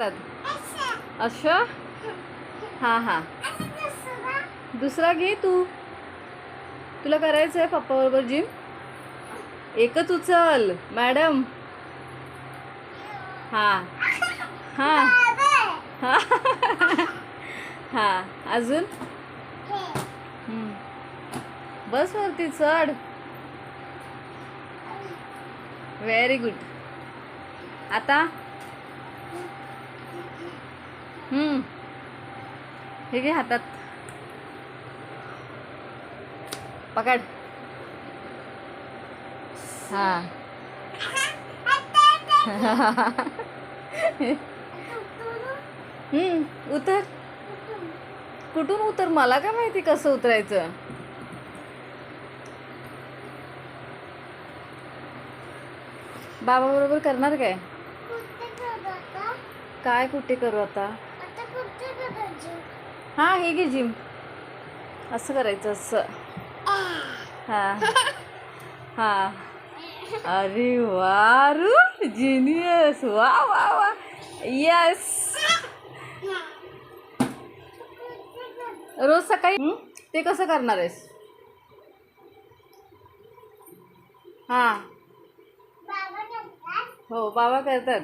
असं हां हां. दुसरा घे तू. तुला करायचं आहे पप्पाबरोबर जिम एकच उचल मॅडम हां. हां. हां. हां. अजून? हम्म. बस वरती चढ. व्हेरी गुड आता. हे घे हातात. पकड. हा. हम्म उतर. कुठून उतर? मला काय माहिती कसं उतरायचं? बाबा बरोबर करणार काय? काय कुठे करू आता? हा हे घे जिम असं करायचं असं. हा. हा. अरे वा रू जिनियस वा वा वा. यस रोज सकाळी ते कसं करणार आहेस? हा. हो बाबा करतात.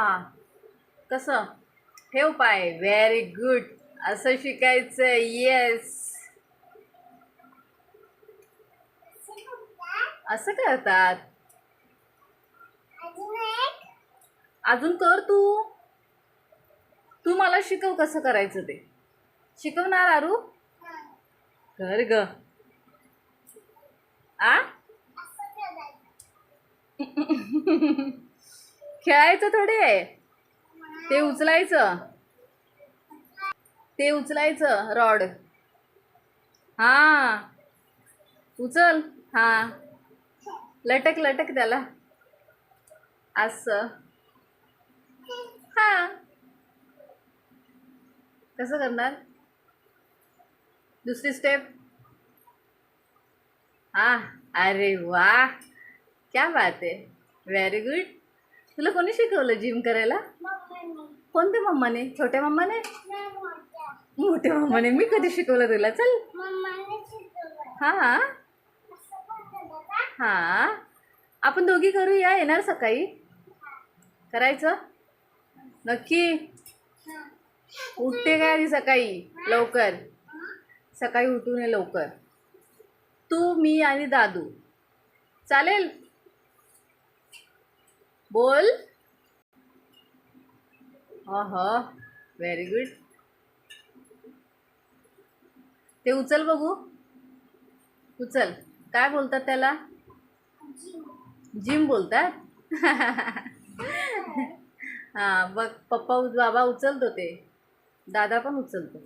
हा. कसं? ठेव पाय. व्हेरी गुड असं शिकायचं येस असं करतात. अजून कर तू. तू मला शिकव कसं करायचं ते. शिकवणार आरू? कर ग. आ? खेळायचं थोडे. ते उचलायचं. ते उचलायचं रॉड. हा. उचल. हां. लटक लटक त्याला. असं. हा. कसं करणार? दुसरी स्टेप हा. अरे वा. क्या बात आहे. व्हेरी गुड तुला कोणी शिकवलं जिम करायला? कोणत्या मम्माने? छोट्या मम्माने? मोठ्या मम्माने. मी कधी शिकवलं तुला? चल. हा. हा. आपण दोघी करूया. येणार सकाळी. करायचं? नक्की? उठते काय आधी सकाळी? लवकर. सकाळी उठून ये लवकर. तू मी आणि दादू. चालेल? बोल. हा हा. व्हेरी गुड ते उचल बघू. उचल. काय बोलतात त्याला? जिम बोलतात? हां बघ पप्पा बाबा उचलतो ते. दादा पण उचलतो?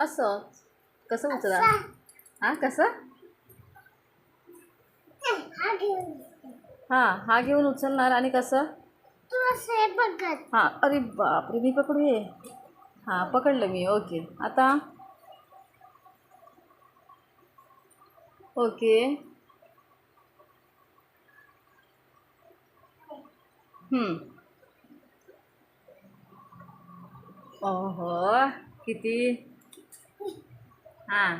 असं. कसं उचला? हां कसं? हां हा घेऊन उचलणार आणि कसं? हां अरे बापरे मी पकडू ये हां पकडलं मी ओके. आता? ओके. हम्म. ओहो किती? हां.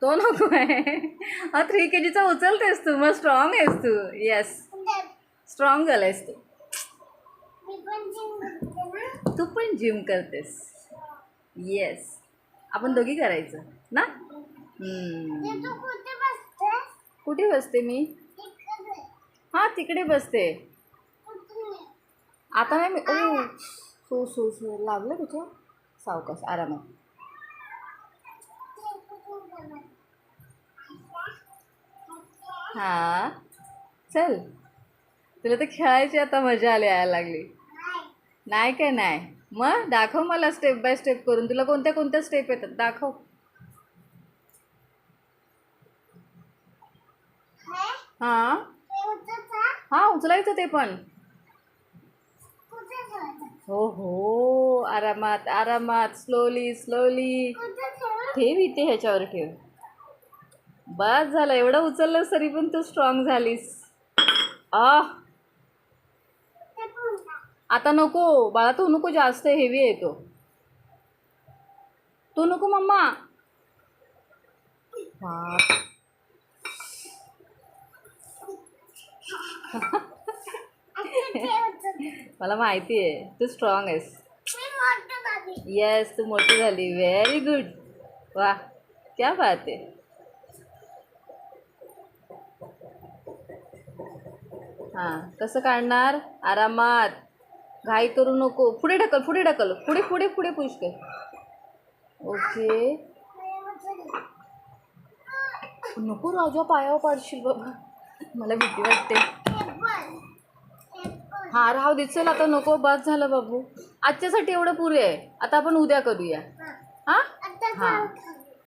तो नको आहे. हा थ्री के जीचा उचलतेस तू. मग स्ट्रॉंग आहेस तू. येस स्ट्रॉंग झालायस तू. तू पण जिम करतेस. येस आपण दोघी करायचं ना. कुठे बसते मी? हां तिकडे बसते. आता नाही मी ओ सो सो सो. लागलं तुझं? सावकाश आरामात. हां. चल. तुला तर खेळायची आता मजा आली यायला लागली. नाही काय नाही. मग दाखव मला स्टेप बाय स्टेप करून. तुला कोणत्या कोणत्या स्टेप येतात? दाखव. हां. हां उचलायचं ते पण. हो हो. आरामात आरामात. स्लोली स्लोली ठेव इथे ह्याच्यावर ठेव. बस झालं. एवढं उचललं तरी पण तू स्ट्रॉंग झालीस. आ आता नको. बाळा तू नको जास्त हेवी आहे तो. तू नको मम्मा. बाप. मला माहिती आहे तू स्ट्रॉंग आहेस. येस तू मोठी झाली. व्हेरी गुड वा क्या बात आहे. हां कसं काढणार? आरामात. घाई करू नको. पुढे ढकल पुढे ढकल. पुढे पुढे पुढे पुश कर. ओके नको राजा पायावर पाडशील बाबा. मला भीती वाटते. हां राहू दिसेल आता नको बस झालं बाबू. आजच्यासाठी एवढं पुरे आहे. आता आपण उद्या करूया. हां? हां.